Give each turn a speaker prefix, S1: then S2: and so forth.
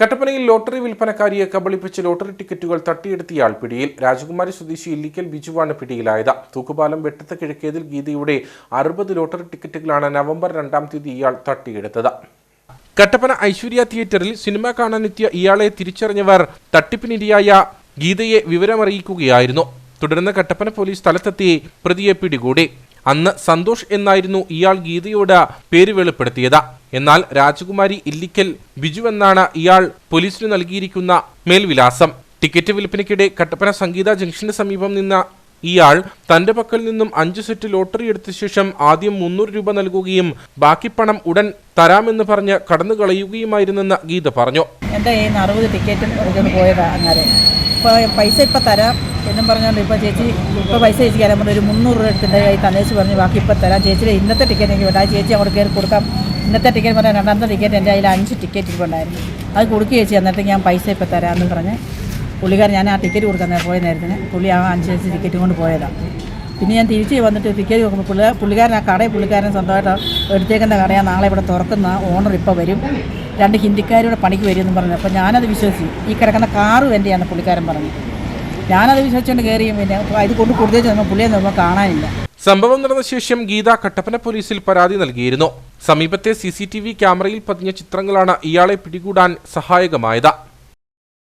S1: കട്ടപ്പനയിൽ ലോട്ടറി വിൽപ്പനക്കാരിയെ കബളിപ്പിച്ച് ലോട്ടറി ടിക്കറ്റുകൾ തട്ടിയെടുത്തിയാൾ പിടിയിൽ. രാജകുമാരി സ്വദേശി ഇല്ലിക്കൽ ബിജുവാണ് പിടിയിലായത്. തൂക്കുപാലം വെട്ടത്ത് കിഴക്കേതിൽ ഗീതയുടെ അറുപത് ലോട്ടറി ടിക്കറ്റുകളാണ് നവംബർ രണ്ടാം തീയതി ഇയാൾ തട്ടിയെടുത്തത്. കട്ടപ്പന ഐശ്വര്യ തിയേറ്ററിൽ സിനിമ കാണാനെത്തിയ ഇയാളെ തിരിച്ചറിഞ്ഞവർ തട്ടിപ്പിനിരയായ ഗീതയെ വിവരമറിയിക്കുകയായിരുന്നു. തുടർന്ന് കട്ടപ്പന പോലീസ് സ്ഥലത്തെത്തി പ്രതിയെ പിടികൂടി. അന്ന് സന്തോഷ് എന്നായിരുന്നു ഇയാൾ ഗീതയോട് പേര് വെളിപ്പെടുത്തിയത്. എന്നാൽ രാജകുമാരി ഇല്ലിക്കൽ ബിജു എന്നാണ് ഇയാൾ പോലീസിന് നൽകിയിരിക്കുന്ന മേൽവിലാസം. ടിക്കറ്റ് വിൽപ്പനയ്ക്കിടെ കട്ടപ്പന സംഗീത ജംഗ്ഷന് സമീപം നിന്ന ഇയാൾ തന്റെ പക്കൽ നിന്നും അഞ്ച് സെറ്റ് ലോട്ടറി എടുത്ത ശേഷം ആദ്യം മുന്നൂറ് രൂപ നൽകുകയും ബാക്കി പണം ഉടൻ തരാമെന്ന് പറഞ്ഞ് കടന്നു കളയുകയുമായിരുന്നെന്ന് ഗീത പറഞ്ഞു.
S2: ഈ അറുപത് ടിക്കറ്റും അങ്ങനെ പൈസ ഇപ്പോൾ തരാം എന്നും പറഞ്ഞുകൊണ്ട് ഇപ്പോൾ ചേച്ചി ഇപ്പോൾ പൈസ ചേച്ചി തരാൻ പറഞ്ഞു ഒരു മുന്നൂറ് രൂപ എടുത്തിന്റെ കയ്യിൽ തന്നേച്ച് പറഞ്ഞ് ബാക്കി ഇപ്പോൾ തരാം. ചേച്ചിയുടെ ഇന്നത്തെ ടിക്കറ്റ് എനിക്ക് വേണ്ട. ചേച്ചി അങ്ങോട്ട് കയറി കൊടുക്കാം. ഇന്നത്തെ ടിക്കറ്റ് പറഞ്ഞാൽ രണ്ടാമത്തെ ടിക്കറ്റ് എന്റെ അതിൽ അഞ്ച് ടിക്കറ്റ് ഇരിപ്പുണ്ടായിരുന്നു. അത് കൊടുക്കുക ചേച്ചി എന്നിട്ട് ഞാൻ പൈസ ഇപ്പോൾ തരാമെന്ന് പറഞ്ഞ് പുള്ളിക്കാരൻ ഞാൻ ആ ടിക്കറ്റ് കൊടുക്കാൻ പോയ നേരത്തിന് പുള്ളി ആ അഞ്ച് അഞ്ച് ടിക്കറ്റ് കൊണ്ട് പോയതാണ് പിന്നെ ഞാൻ തിരിച്ച് വന്നിട്ട് ടിക്കറ്റ് നോക്കുമ്പോൾ പുള്ളി പുള്ളിക്കാരൻ ആ കടയിൽ പുള്ളിക്കാരൻ സ്വന്തമായിട്ട് എടുത്തേക്കുന്ന കടയാണ്. നാളെ ഇവിടെ തുറക്കുന്ന ഓണർ ഇപ്പോൾ വരും. രണ്ട് ഹിന്ദിക്കാരുടെ പണിക്ക് വരുമെന്ന് പറഞ്ഞു. അപ്പോൾ ഞാനത് വിശ്വസിച്ചു. ഈ കിടക്കുന്ന കാറും എന്റെയാണ് പുള്ളിക്കാരൻ പറഞ്ഞു. ഞാനത് വിശ്വസിച്ചുകൊണ്ട് കയറിയും പിന്നെ ഇത് കൊണ്ട് കൊടുത്തേച്ച് നമ്മൾ പുള്ളിയെ നോക്കുമ്പോൾ കാണാനില്ല.
S1: സംഭവം നടന്ന ശേഷം ഗീത കട്ടപ്പന പോലീസിൽ പരാതി നൽകിയിരുന്നു. സമീപത്തെ സി ക്യാമറയിൽ പതിഞ്ഞ ചിത്രങ്ങളാണ് ഇയാളെ പിടികൂടാൻ സഹായകമായത്.